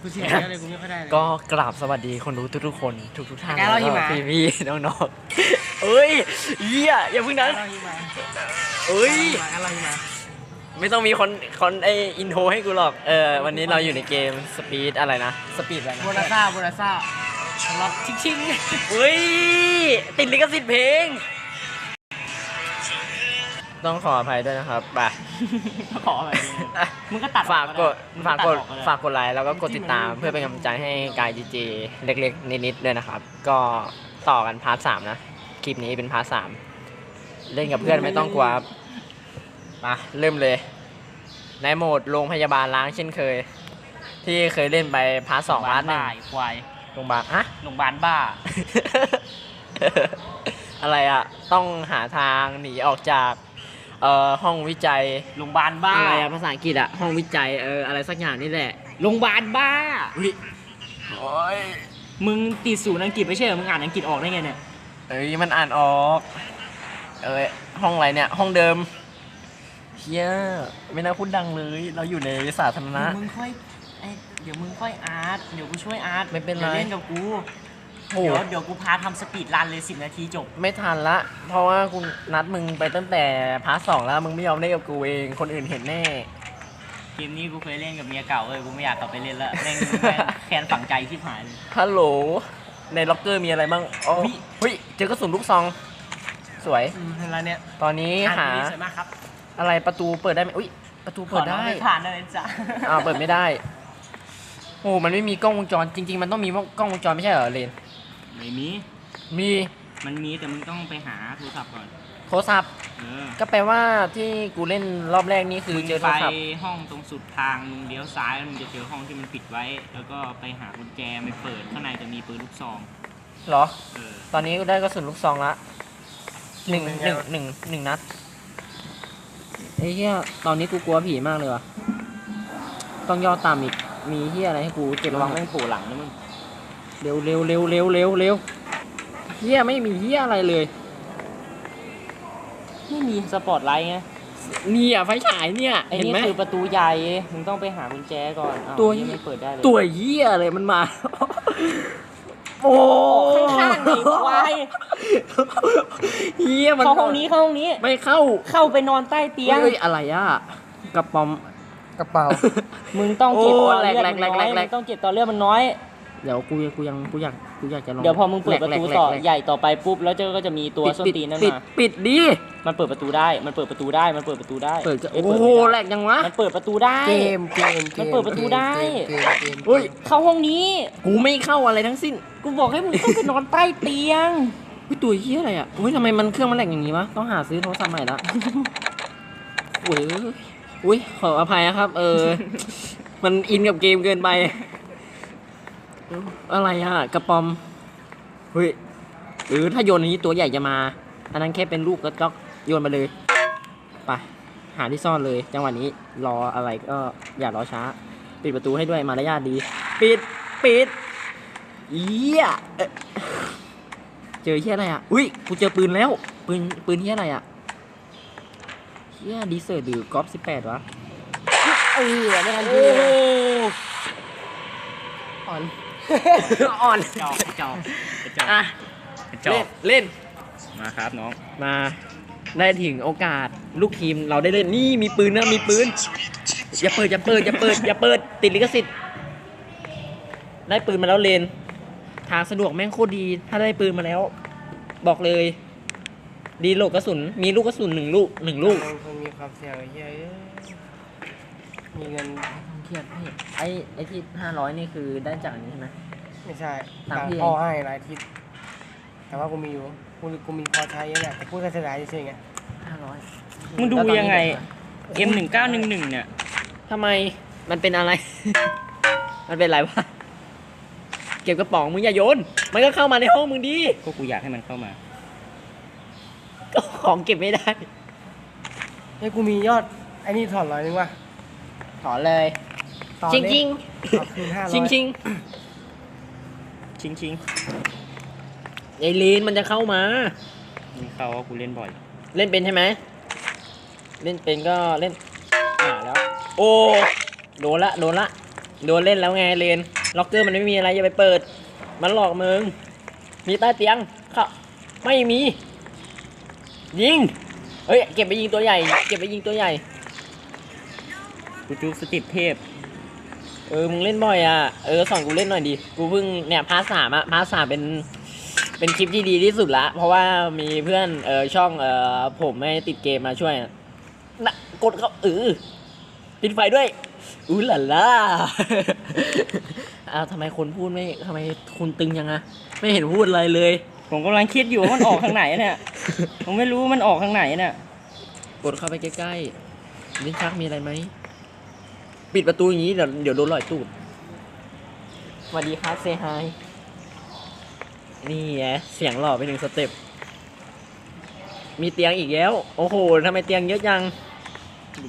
กูเสียเยอะเลยกูไม่ค่อยได้เลย ก็กราบสวัสดีคนรู้ทุกๆคนทุกทุกๆท่านแกเล่าหิมะ พี่พี่ๆน้องๆเอ้ยเหี้ยอย่าเพิ่งนั้นเล่าหิมะเอ้ยมากันเล่าหิมะไม่ต้องมีคนคนไออินโทรให้กูหรอก เออวันนี้เราอยู่ในเกมสปีดอะไรนะสปีดอะไรโบนะนาซ่าโบนาซ่าล็อกชิงชิงเฮ้ยติดลิขสิทธิ์เพลง ต้องขออภัยด้วยนะครับไป ขออะไรมึงก็ตัดฝากกดฝากกดฝากกกดไลค์แล้วก็กดติดตามเพื่อเป็นกำลังใจให้กายจีจีเล็กๆ นิดๆด้วยนะครับ ก็ต่อกันพาร์ทสามนะ คลิปนี้เป็นพาร์ทสามเล่นกับเพื่อนไม่ต้องกลัวครับมาเริ่มเลย ในโหมดโรงพยาบาลล้างเช่นเคย ที่เคยเล่นไปพาร์ทสองพาร์ทหนึ่งบ้าควายโรงพยาบาลฮะโรงพยาบาลบ้า อะไรอะต้องหาทางหนีออกจาก เอ่อห้องวิจัยโรงพยาบาลบ้าอะไรอะภาษาอังกฤษอะห้องวิจัยเอออะไรสักอย่างนี่แหละโรงพยาบาลบ้าอุ้ยโอ้ยมึงติดศูนย์อังกฤษไม่ใช่เหรอมึงอ่านอังกฤษออกได้ไงเนี่ยเอ้ยมันอ่านออกเอ้ยห้องอะไรเนี่ย ห้องเดิมเฮียไม่น่าพูดดังเลย เราอยู่ในสาธารณะเดี๋ยวมึงค่อยไอ้เดี๋ยวมึงค่อยอาร์ตเดี๋ยวกูช่วยอาร์ตไม่เป็นไร ดี๋ยวเล่นกับกู โอ้ เดี๋ยวเดี๋ยวกูพาทำสปีดรันเลยสิบนาทีจบ ไม่ทันละ เพราะว่ากูนัดมึงไปตั้งแต่พาร์ทสองแล้วมึงไม่ยอมเล่นกับกูเอง คนอื่นเห็นแน่ เกมนี้กูเคยเล่นกับเมียเก่าเว้ยกูไม่อยากกลับไปเล่นแล้วแม่งแค้นแค้นฝังใจที่หายเลย ฮัลโหล ในล็อกเกอร์มีอะไรบ้างอ๋ออุ๊ย เฮ้ย เจอกระสุนลูกซอง สวย อืมเห็นแล้วเนี่ยตอนนี้หาอ่นดีสวยมากครับอะไรประตูเปิดได้ไหมอุ้ย ประตูเปิดขอน้องได้ไม่ผ่านได้เลยจ้ะอ้าวเปิดไม่ได้ โอ้ มันไม่มีกล้องวงจร จริง ๆ มันต้องมีกล้องวงจรไม่ใช่เหรอเลน ไม่มี มีมันมีแต่มึงต้องไปหาโทรศัพท์ก่อน โทรศัพท์ เออก็แปลว่าที่กูเล่นรอบแรกนี่คือมึงเจอโทไปรศัพท์ห้องตรงสุดทางมึงเลี้ยวซ้ายแล้วมึงจะเจอห้องที่มันปิดไว้ แล้วก็ไปหากุญแจไปเปิดข้างในจะมีปืนลูกซองเหรอ เออตอนนี้กูได้กระสุนลูกซองละหนึ่งหนึ่งหนึ่งหนึ่งนัดไอ้เหี้ยตอนนี้กูกลัวผีมากเลยว่ะ ต้องย่อตามอีก มีเหี้ยอะไรให้กูเก็บระระวัวังงแม่งโผล่หลังนะมึง เร็วเร็วเร็วเร็วเร็วเร็วเหี้ยไม่มีเหี้ยอะไรเลย ไม่มีสปอตไลท์ไงนี่อะไฟฉายเนี่ยไอ้เห็นนี่ไหม คือประตูใหญ่ มึงต้องไปหากุญแจก่อนอ้าตัวยังไม่เปิดได้เลยตัวเหี้ยเลยมันมา โอ้ข้างๆไอ้ควายเหี้ยมันเข้าห้องนี้เข้าห้องนี้ ไม่เข้าเข้าไปนอนใต้เตียง เฮ้ยอะไรอะกระป๋อม กระเป๋า มึงต้องเก็บโอ้ตอนเลือดแหลมักนแหลกน้อยแหลก มึงต้องเก็บตอนเลือดมันน้อย เดี๋ยวกูกูยังกูอยากกูอยากจะลองเดี๋ยวพอมึงเปิดประตูแหลกต่อแหลกแหลกใหญ่ต่อไปปุ๊บแล้วเจ้าก็จะมีตัวปิดส้นปิดตีนนั่นปิดมาปิดดิมันเปิดประตูได้ มันเปิดประตูได้ มันเปิดประตูได้เปิดก็เอ้โอ้ยโหเปิดไม่แหลได้กยังวะ มันเปิดประตูได้ เกมเกมมันเปิดประตูได้เกมเกมเฮ้ยเข้าห้องนี้ กูไม่เข้าอะไรทั้งสิ้น กูบอกให้มึงเข้าไปนอนใต้เตียงเฮ้ยตัวเหี้ยอะไรอะเฮ้ยทำไมมันเครื่องมันแหลกอย่างนี้วะ ต้องหาซื้อโทรศัพท์ใหม่ละโอ้ยอุ้ยขออภัยนะครับ เออ มันอินกับเกมเกินไป อะไรอะ กระปอม เฮ้ย หรือถ้าโยนอันนี้ตัวใหญ่จะมา อันนั้นแค่เป็นลูกกระจอกโยนมาเลย ไป หาที่ซ่อนเลย จังหวะนี้รออะไรก็อย่ารอช้า ปิดประตูให้ด้วยมารยาทดี ปิด ปิดเยี่ยเอ๊ะเจอเฮียอะไรอะ อุ้ย กูเจอปืนแล้ว ปืน ปืนเฮียอะไรอะเฮียดีเซอร์หรือกอล์ฟสิบแปดวะ เออไม่ทันโอ้ทีเลยอ่ อนอ่อนจอกจอกจอกอะจอเล่กนเล่น มาครับน้อง มาได้ถึงโอกาสลูกทีมเราได้เล่นนี่มีปืนนะมีปืน อย่าเปิดอย่าเปิดอย่าเปิดอย่าเปิดติดลิขสิทธิ์ ได้ปืนมาแล้วเลน ทางสะดวกแม่งโคตรดี ถ้าได้ปืนมาแล้ว บอกเลย ดีโหลดกระสุน มีลูกกระสุนหนึ่งลูกหนึ่งลูกมันมีความเสี่ยงไอ้เหี้ยเอ้ยมีเงิน เครียดพี่ไอ้ไอ้ที่ห้าร้อยนี่คือได้จากอันนี้ใช่ไหม ไม่ใช่ตามต่างพี่พ่อให้หลายทิศแต่ว่ากูมีอยู่กูกูมีพอใช้เยอะแหละแต่กูจะเสียดายเฉยๆไงห้าร้อยมึงดูยังไง M หนึ่งเก้าหนึ่งหนึ่งเนี่ยทำไมมันเป็นอะไร มันเป็นอะไรวะเก็บกระป๋องมึงอย่าโยน มันก็เข้ามาในห้องมึงดีก็กูอยากให้มันเข้ามา ก็ของเก็บไม่ได้เฮ้ยกูมียอดไอ้นี่ถอนร้อยนึงว่ะถอนเลย ตอนชิงนี้ชิงเอาคืนห้าร้อยชิงชิงชิงชิงไอ้ลีนมันจะเข้ามามึงเข้าว่ากูเล่นบ่อย เล่นเป็นใช่ไหมเล่นเป็นก็เล่นอ่าแล้ว โอ้โดนละโดนละโดนเล่นแล้วไงเลนล็อกเกอร์มันไม่มีอะไรอย่าไปเปิด มันหลอกมึงมีใต้เตียงเข้าไม่มี ยิงเอ้ยเก็บไปยิงตัวใหญ่ เก็บไปยิงตัวใหญ่กูจุกสติปเทพ เออ มึงเล่นบ่อยอะ เออสอนกูเล่นหน่อยดิ กูเพิ่งเนี่ยพาร์ทสามอะพาร์ทสามเป็น เป็นคลิปที่ดีที่สุดละ เพราะว่ามีเพื่อนเออช่องเออผมไม่ติดเกมมาช่วยอะนะกดเขาเออปิดไฟด้วย อู้หล่ะล่ะอ้าวทำไมคนพูดไม่ทำไมคุณตึงยังอะไม่เห็นพูดอะไรเลย ผมกำลังคิดอยู่ว่ามันออกทางไหนเนี่ยผมไม่รู้ว่ามันออกทางไหนเนี่ยกดเข้าไปใกล้ๆลิ้นชักมีอะไรไหม ปิดประตูอย่างนี้เดี๋ยวเดี๋ยวโดนลอยตูดสวัสดีครับเซฮายนี่แหละเสียงหล่อไปหนึ่งสเต็ปมีเตียงอีกแล้ว โอ้โหทำไมเตียงเยอะจัง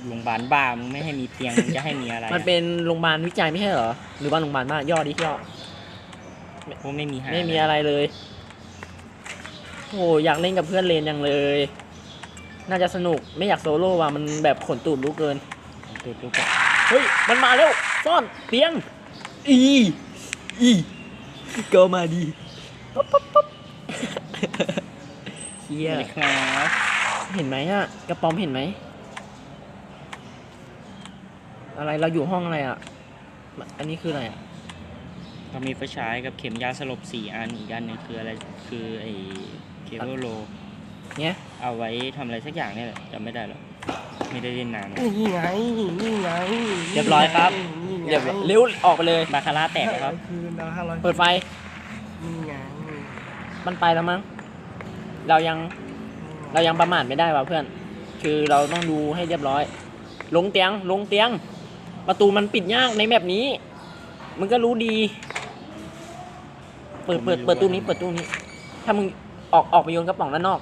โรงพยาบาลบ้ามึงไม่ให้มีเตียงมึงจะให้มีอะไรอะมันเป็นโรงพยาบาลวิจัยไม่ใช่เหรอ หรือว่าโรงพยาบาลบ้านย่อดิย่อกูไม่มีหาไม่มีอะไรเลย โอ้โหอยากเล่นกับเพื่อนเลนยังเลย น่าจะสนุกไม่อยากโซโล่ว่ะมันแบบขนตูดรู้เกิน ตูดลูกอะ เฮ้ย มันมาแล้วซ่อนเตียง อี อีก็มาดีปั๊บปั๊บปั๊บเฮียสวัสดีครับเห็นไหมอะกระป๋อมเห็นไหม อะไรเราอยู่ห้องอะไรอะอันนี้คืออะไรอะเรามีไฟฉายกับเข็มยาสลบสี่อันอีกอันหนึงคืออะไรคือไอ้เคเบิลโลเนี้ยเอาไว้ทำอะไรสักอย่างเนี่ยแหละจำไม่ได้หรอก ไม่ได้เล่นนานแล้วนี่ไงนี่ไงเรียบร้อยครับนี่ไงเดี๋ยวเร็วออกไปเลยบาคาร่าแตกแล้วครับ คืนเราห้าร้อยเปิดไฟนี่ไงมันไปแล้วมั้งเรายังเรายังประมาทไม่ได้ว่ะเพื่อน คือเราต้องดูให้เรียบร้อย ลงเตียงลงเตียง ประตูมันปิดยากในแบบนี้มึงก็รู้ดี เปิดเปิดเปิดตู้นี้เปิดตู้นี้ ถ้ามึงออกออกไปโยนกระป๋องด้านนอก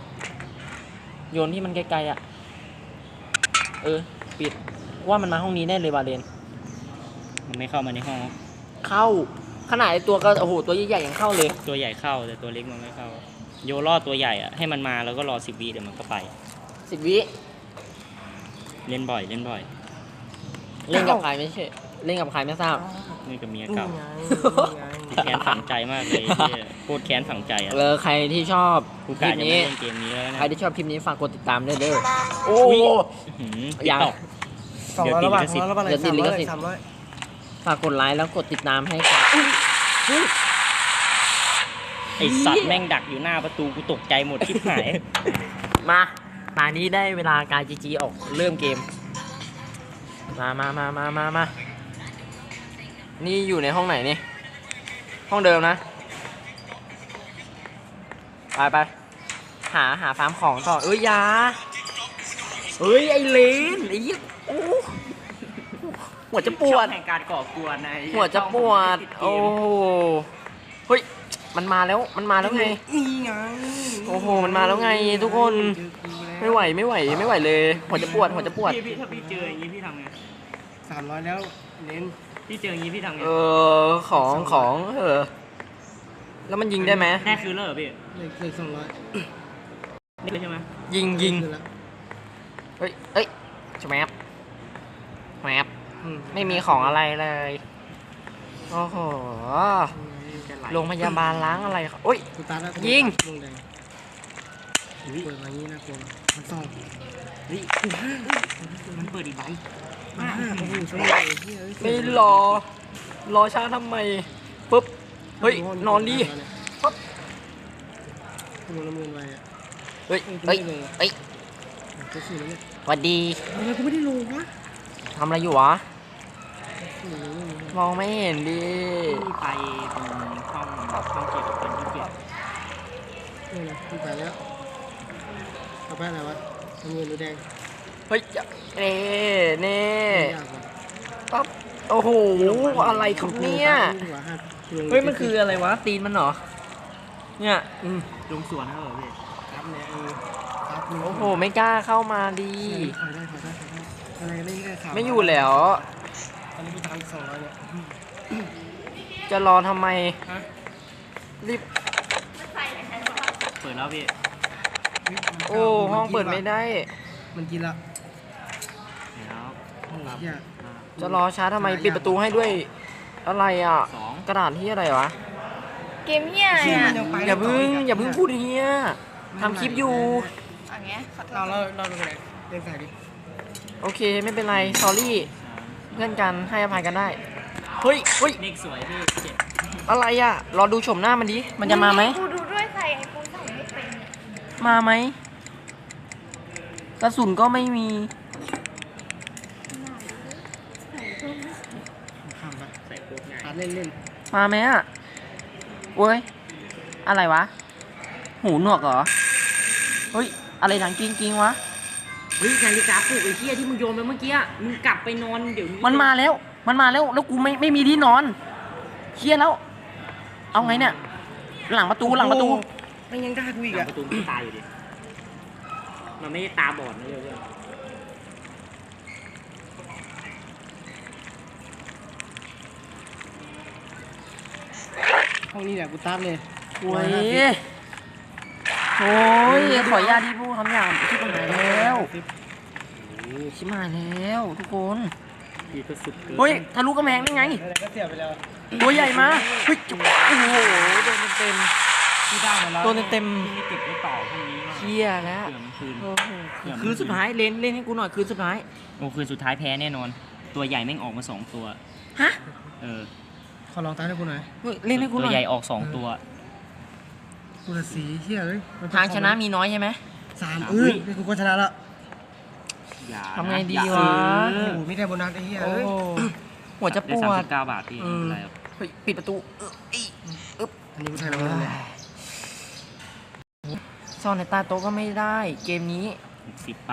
โยนที่มันไกลๆอะ เออ ปิด ว่ามันมาห้องนี้แน่เลยวาเลน มันไม่เข้ามาในห้อง เข้า ขนาดไอตัวก็โอ้โหตัวใหญ่ๆยังเข้าเลย ตัวใหญ่เข้าแต่ตัวเล็กมันไม่เข้า โยล่อตัวใหญ่อะให้มันมาแล้วก็รอสิบวิเดี๋ยวมันก็ไป สิบวิ เล่นบ่อย เล่นบ่อย เล่นกับใครไม่ใช่ เล่นกับใครไม่ทราบเล่ นกับเมียนี่เก่าไงนี่ไงแค้นฝังใจมากเลยเหี้ยโคตรแค้นฝังใจอะเออใครที่ชอบกูคลิกะปจะไม่นี้ เล่นเกมนี้แล้วนะใครที่ชอบคลิปนี้ฝากกดติดตามด้วยเด้อ โอ้อุ๊ยหืมอย่าตอก สองร้อยละบาทสองร้อยละบาทเดี๋ยวติดลิขสิทธิ์ สามร้อยฝากกดไลค์แล้วกดติดตามให้กับไอสัตว์แม่งดักอยู่หน้าประตูกูตกใจหมดทิพหาย มาตอนนี้ได้เวลาการจีจีออกเริ่มเกม มามามามามามา นี่อยู่ในห้องไหนนี่ ห้องเดิมนะ ไปไป หาหาฟาร์มของต่อ เอ้ยอยา เอ้ย ไอเลนไอ้ยี่โอ้หัวจะปวด แห่งการก่อกวนไอ้หัวจะปวด โอ้โหเฮ้ย มันมาแล้ว มันมาแล้วไง นี่ไง โอ้โห มันมาแล้วไงทุกคน ไม่ไหว ไม่ไหว ไม่ไหวเลย หัวจะปวด หัวจะปวด พี่พี่ถ้าพี่เจออย่างนี้พี่ทำไงสามร้อยแล้วเน้น พี่เจออย่างนี้พี่ทำไงเออของของเออแล้วมันยิงได้ไหมแน่คือเลิกพี่เลขเลขสองร้อยนี่ใช่ไหมยิงยิงคืนละเฮ้ยเฮ้ยแมปแมปอืไม่มีของอะไรเลยโอ้โหจะไหลโรงพยาบาลล้างอะไรครับโอ้ย กูตาร์ทแล้วยิงวงแดงเปิดมาอย่างนี้นะกลัวมันส่อง เฮ้ยมันเปิดอีกใบ อ่าโอ้โหช่วยหน่อยเฮ้ยเอ้ยไม่รอ รอช้าทำไมปุ๊บ เฮ้ย นอนดิปั๊บดูละเมินไปอะเฮ้ย เฮ้ย เฮ้ยจะสื่อแล้วเนี่ยสวัสดีทำไมกูไม่ได้ลงวะทำอะไรอยู่วะสื่อแล้วเนี่ยมองไม่เห็นดิพี่ไปตรงห้องห้องเก็บเป็นที่เก็บนี่นะกูตายแล้วเอาไปอะไรวะน้ำเงินหรือแดง เฮ้ยจะเน่เน่ไม่ยากว่ะปั๊บโอ้โห อะไรครับเนี่ยดีกว่าห้ากิโลเฮ้ย มันคืออะไรวะ ตีนมันเหรอ เนี่ยอืมลงสวนนะเหรอพี่ครับเนี่ยเออครับมึงโอ้โห ไม่กล้าเข้ามาดีถอยได้ถอยได้ถอยได้อะไรก็เล่นได้สามไม่อยู่แล้วตอนนี้มีตังค์สองร้อยเนี่ยจะรอทำไมฮะรีบ เปิดแล้วพี่ โอ้ ห้องเปิดไม่ได้ มันกินละ เดี๋ยวโอ้ยเหี้ยอ่าจะรอช้าทำไมปิดประตูให้ด้วยอะไรอะ สองกระดาษที่อะไรวะ เกมเฮียอะไรเชี่ยอะมันยังไปอย่าเพึ่งอย่าเพึ่งพูดเฮียทำคลิปอยู่อันเงี้ยขอโทเราษเราเราดูไหนเล่นสายดิโอเคไม่เป็นไรสอรี่เพื่อนกันให้อภัยกันได้ เฮ้ยเฮ้ยเลขสวยพี่เจ็ดอะไรอะ รอดูชมหน้ามันดิ มันจะมาไหม กูดูด้วยใส่ไอปูใส่ไม่เป็นเนี่ยมาไหมกระสุนก็ไม่มีข้ามไป ใส่โคตรง่าย ตัด เล่นเล่นมาไหมอะโว้ย อะไรวะ หูหนวกเหรอ เฮ้ย อะไรดังกิ้งกิ้งวะ เฮ้ยนาฬิกาปลุกไอ้เหี้ยที่มึงโยนไปเมื่อกี้อะมึงกลับไปนอนเดี๋ยวนี้มันมาแล้ว มันมาแล้ว แล้วกูไม่ไม่มีที่นอนเครียดแล้ว เอาไงเนี่ย หลังประตูหลังประตู ไม่ยังได้กูอีกหลังอะประตูมันตายอยู่ดิ มันไม่ได้ตาบอดนะเพื่อน ห้องนี้แหละกูตัดเลยโอ้ยโอ้ยขออนุญาตที่พูดคำหยาบชิบหายแล้วชิบหายแล้วทุกคนพี่ก็สุดเกินเฮ้ยทะลุกำแพงได้ไงอะไรก็เสียไปแล้วตัวใหญ่มาเฮ้ยจุ๊บโอ้โหโดนเต็มที่ได้มาแล้วตัวเต็มที่ไม่เก็บไว้ต่อพรุ่งนี้ๆว่าเชี่ยแล้วเผื่อมันคืนโอ้โหคืนสุดท้ายเล่นเล่นให้กูหน่อยคืนสุดท้ายโอ้คืนสุดท้ายแพ้แน่นอน ตัวใหญ่แม่งออกมาสองตัวฮะเออ ขอลองตัดให้กูหน่อยเฮ้ยเล่นให้กูหตัวน่อยใหญ่ออกสองตัว กูจะสีเฮียเอ้ยมัเป็ทางชนะมีน้อยใช่ไหม สามสามเออนี่กูก็ชนะแล้วอย่าทำไงดีอย่าวะซื้โอ้อโหไม่ได้โบนัสไอ้เฮียโอ้เอ้ยโหหัวจะปได้วสามดสิบเก้าบาทพี่อืไม่มเป็นไรหรอกเฮ้ยปิดประตูเอออีอึ๊บอันนี้กูแทงแล้วมันเลยซ่อนในใต้โต๊ะก็ไม่ได้ เกมนี้สิบไป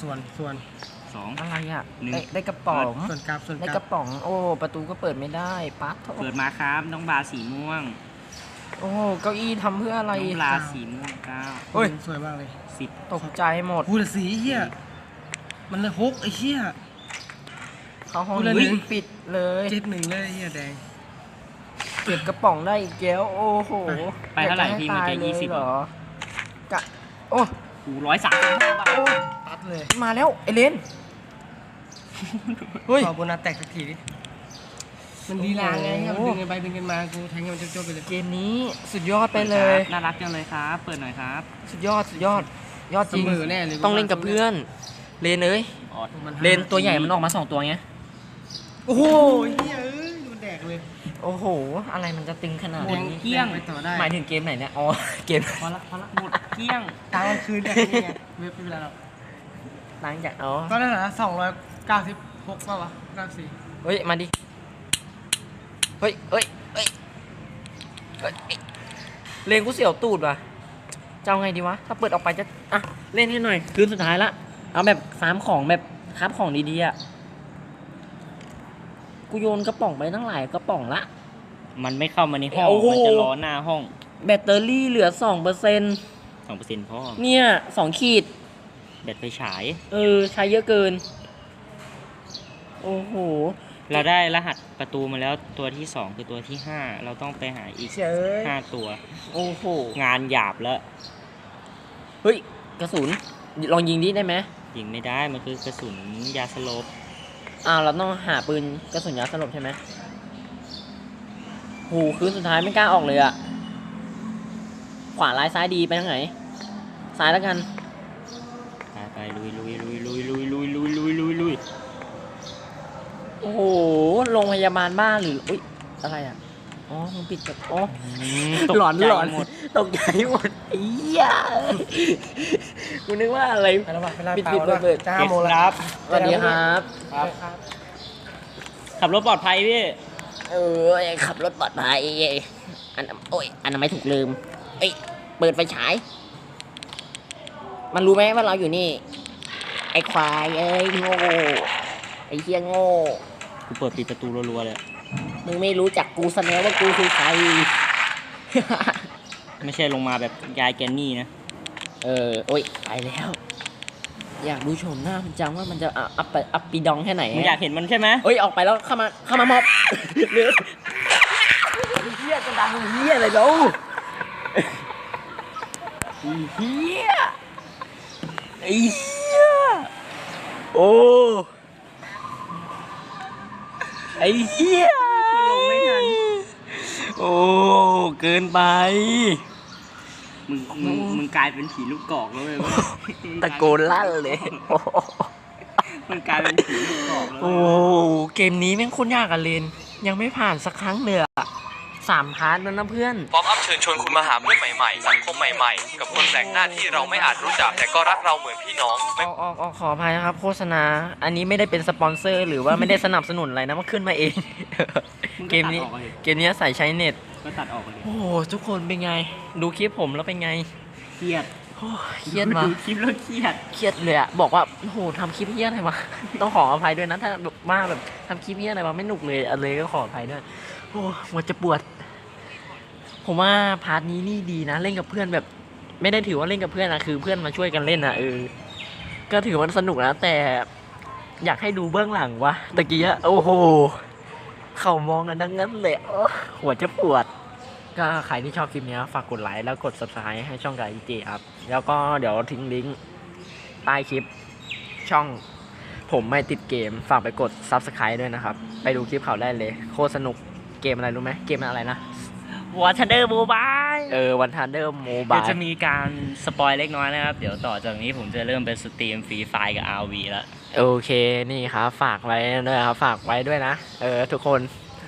ส่วนส่วน สอง อะไรอะหนึ่ง ได้ได้กระป๋องส่วนกราฟส่วนได้กกราระฟป๋อง โอ้ ประตูก็เปิดไม่ได้ปั๊บโถเปิดมาครับน้องบาสีม่วงโอ้โหเก้าอี้ทำเพื่ออะไรน้องบาสีม่วงเก้าเฮ้ยสวยมากเลยสิบตกใจหมดกูจะสีเฮียมันเลยฮกไอ้เฮีย เข้าห้องกูเลยนี้หนึ่ง ปิดเลยเจ็ดหนึ่งเลยไอ้เฮียแดง เก็บกระป๋องได้อีกแล้วโอ้โหไปเท่าไหร่พี่เมื่อกี้ากจะให้ยี่สิบตาเลเหรอกะโอ้กูร้อยสามสิบห้าบาท โอ้ตัดเลย มาแล้วไอเลน เฮ้ยขอโบนัสแตกสักทีดิ มันดีลาไงโอ้มันโหดึงกันไปดึงกันมา กูแทงให้มันจบๆไปเลย เกมนี้สุดยอดไปเลย น่ารักจังเลยครับ เปิดหน่อยครับ สุดยอด สุดยอด ยอดเสจริงมอแน่เลยต้องเล่นกับเพื่อน เลนเอ้ยออดมันเลนตัวใหญ่มันออกมาสองตัวไง โอ้โหเฮียเอ้ยมันแดกเลย โอ้โห อะไรมันจะตึงขนาดแดงนี้เกี้ยงไปต่อได้หมายถึงเกมไหนเนี่ย อ๋อ เกมพอละพอละหมดเกลี้ยงตามกลางคืนแดกนี่ไงไม่เป็นไรหรอก หลังจากอ๋อก็นั่นแหละสองร้อยเก้าสิบหกป่าวะเก้าสี่เฮ้ย มาดิ เฮ้ยเฮ้ยเฮ้ยเฮ้ยเลนกูเสียวตูดว่ะจะเอาไงดีวะ ถ้าเปิดออกไปจะ อะ เล่นให้หน่อย คืนสุดท้ายละ เอาแบบฟาร์มของแบบคราฟของดีๆอะ กูโยนกระป๋องไปตั้งหลายกระป๋องละ มันไม่เข้ามาในห้อง โอ้โห มันจะรอหน้าห้องแบตเตอรี่เหลือสองเปอร์เซ็นสองเปอร์เซ็นต์พ่อเนี่ยสองขีด แบตไฟฉาย เออ ใช้เยอะเกิน โอ้โห เราได้รหัสประตูมาแล้วตัวที่สองคือตัวที่ห้าเราต้องไปหาอีกเฉยห้าตัว โอ้โห งานหยาบแล้ว เฮ้ย กระสุน ลองยิงดิได้ไหมยิงไม่ได้มันคือกระสุนยาสลบอ้าวเราต้องหาปืนกระสุนยาสลบใช่ไหมโหคืนสุดท้ายไม่กล้าออกเลยอะขวาร้ายซ้ายดีไปทางไหน ซ้ายแล้วกันไปไป ลุยลุยลุยลุยลุยลุยลุยลุยลุยลุยโอ้โหโรงพยาบาลบ้านหรืออุ้ยอะไรอะอ๋อมันปิดกับอ๋อตกหลอนใจหลอนหมดตกใจหมดไอ้เหี้ยกูนึกว่าอะไรไปแล้วว่ะไปแล้วปิดเปปิดล่าเปิดจะเก็ห้าบโมงคแล้วรับสวัสดีครับครับ ขับรถปลอดภัยพี่เออขับรถปลอดภัยอันโอ้ยอันนั้นไม่ถูกลืมเอ้ยเปิดไฟฉาย มันรู้ไหมว่าเราอยู่นี่ ไอ้ควายเอ้ยโง่ไอ้เฮียโง่กูเปิดปิดประตูรัวๆเลยมึงไม่รู้จักกูซะแล้วว่ากูคือใคร ไม่ใช่ลงมาแบบยายแกนนี่นะ เออ โอ้ยไปแล้ว อยากดูโฉมหน้ามันจังว่ามันจะอะอัปปะอัปปีดองแค่ไหนมึงอยากเห็นมันใช่ไหมเอ้ยออกไปแล้วเข้ามาเข้ามามอบเรือเฮียจะดังเฮียอะไรแล้วไอ้เฮีย ไอ้เฮียโอ้ไอ้เหี้ยลงไม่ทัน โอ้ เกินไป มึงมึงมึงกลายเป็นผีลูกกอกแล้วเว้ยตะโกนลั่นเลยโอ้โหมึงกลายเป็นผีลูกกอกแล้วโอ้เว้ยเกมนี้แม่งโคตรยากอะเลน ยังไม่ผ่านสักครั้งเลยอะ สามพาร์ทแล้วนะเพื่อนพร้อมอัพเชิญชวนคุณมาหาเพื่อนใหม่ๆ สังคมใหม่ๆ กับคนแปลกหน้าที่เราไม่อาจรู้จัก แต่ก็รักเราเหมือนพี่น้องออกออกออกขออภัยนะครับ โฆษณา อันนี้ไม่ได้เป็นสปอนเซอร์ หรือว่าไม่ได้สนับสนุนอะไรนะมันขึ้นมาเองมึงเกมนี้ตัดออกเลยเกมนี้ใส่ใช้เน็ตก็ตัดออกเลยโอ้โหทุกคนเป็นไง ดูคลิปผมแล้วเป็นไงเครียดโอ้เครียดมาดูคลิปแล้วเครียดเครียดเลยอะบอกว่าโอ้โหทำคลิปเฮี้ยอะไรมาต้องขออภัยด้วยนะถ้าแบบว่าแบบทำคลิปเฮี้ยอะไรมาไม่หนุกเลยอะไรก็ขออภัยด้วย โอ้หัวจะปวด ผมว่าพาร์ทนี้นี่ดีนะ เล่นกับเพื่อนแบบ ไม่ได้ถือว่าเล่นกับเพื่อนนะคือ เพื่อนมาช่วยกันเล่นนะเออ ก็ถือว่าสนุกนะแต่ อยากให้ดูเบื้องหลังวะตะกี้อะโอ้โห เขามองกันทั้งนั้นเลยหัวจะปวด ก็ใครที่ชอบคลิปนี้ฝากกดไลค์แล้วกด subscribe ให้ช่องกายจีครับ แล้วก็เดี๋ยวทิ้งลิงก์ใต้คลิปช่องผมไม่ติดเกม ฝากไปกด subscribe ด้วยนะครับ ไปดูคลิปเขาได้เลย โคตรสนุก เกมอะไรรู้ไหมเกมอะไรนะวอร์ทันเดอร์โมบายเออวันทันเดอร์โมบาเดี๋ยวยจะมีการสปอยเล็กน้อยนะครับ เดี๋ยวต่อจากนี้ผมจะเริ่มเป็นสตรีมฟรีไฟกับ RV แล้วโอเคนี่ครับ ฝากไว้ด้วยครับ ฝากไว้ด้วยนะ เออ ทุกคน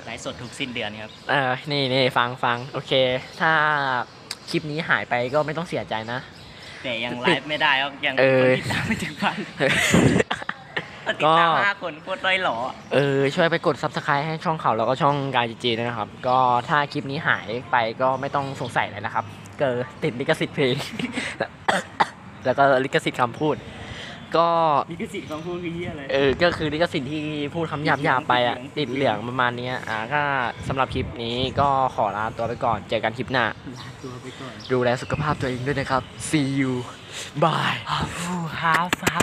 ไลฟ์สดทุกสิ้นเดือนครับ เออ นี่นี่ฟังฟังโอเค ถ้าคลิปนี้หายไปก็ไม่ต้องเสียใจนะ แต่ยังไลฟ์ไม่ได้ก็ยังเออคนติดตามไม่ถึงพัน ติดตามห้าคนโคตรด้อยหล่อเออช่วยไปกด subscribe ให้ช่องเขาแล้วก็ช่องกายจีจีด้วยนะครับ ก็ถ้าคลิปนี้หายไปก็ไม่ต้องสงสัยเลยนะครับ เกิดติดลิขสิทธิ์เพลง แล้วก็ลิขสิทธิ์คำพูด ก็ลิขสิทธิ์ของพูดคือเหี้ยอะไร เออก็คือลิขสิทธิ์ที่พูดคำหยาบหยาบๆไปอะ ติดเหลืองประมาณเนี้ยอ่าก็สำหรับคลิปนี้ก็ขอลาตัวไปก่อนเจอกันคลิปหน้า ลาตัวไปก่อนดูแลสุขภาพตัวเองด้วยนะครับ see you bye ฮาฟา